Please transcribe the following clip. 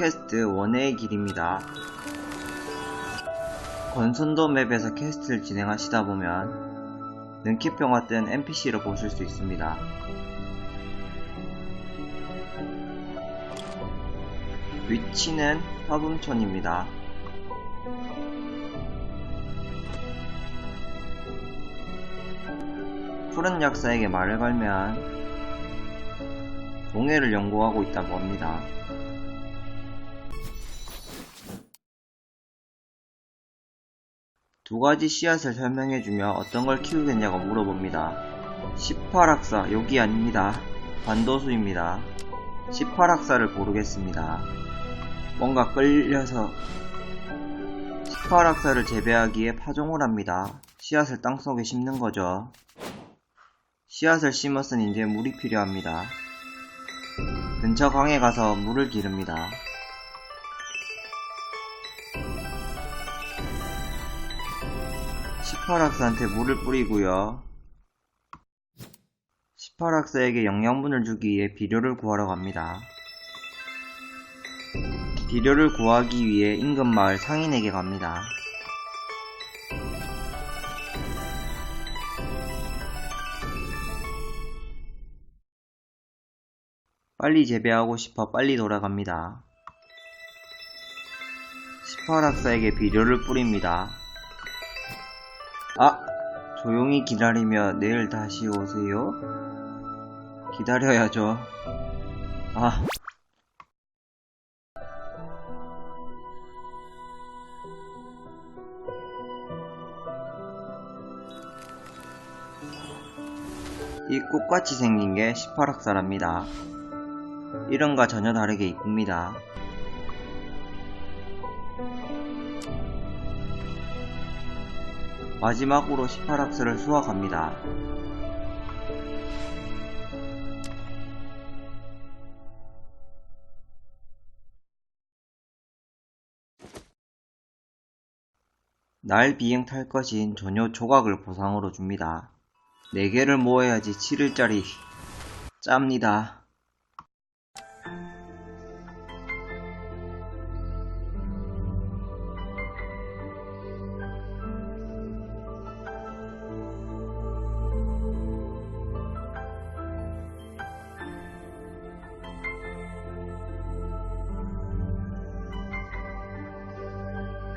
퀘스트 원회의 길입니다. 건선도 맵에서 퀘스트를 진행하시다 보면 능키병화 뜬 NPC를 보실 수 있습니다. 위치는 화분촌입니다. 푸른 약사에게 말을 걸면 동해를 연구하고 있다고 합니다. 두 가지 씨앗을 설명해주며 어떤 걸 키우겠냐고 물어봅니다. 18학사, 여기 아닙니다. 반도수입니다. 18학사를 고르겠습니다. 뭔가 끌려서 18학사를 재배하기에 파종을 합니다. 씨앗을 땅속에 심는 거죠. 씨앗을 심었으니 이제 물이 필요합니다. 근처 강에 가서 물을 기릅니다. 시파락스한테 물을 뿌리고요. 시파락스에게 영양분을 주기 위해 비료를 구하러 갑니다. 비료를 구하기 위해 인근 마을 상인에게 갑니다. 빨리 재배하고 싶어 빨리 돌아갑니다. 시파락사에게 비료를 뿌립니다. 아! 조용히 기다리며 내일 다시 오세요? 기다려야죠. 아. 이 꽃같이 생긴 게 시파락사랍니다. 이런과 전혀 다르게 이쁩니다. 마지막으로 18학스를 수확합니다. 날 비행 탈 것인 전혀 조각을 보상으로 줍니다. 4개를 모아야지 7일짜리 짭니다.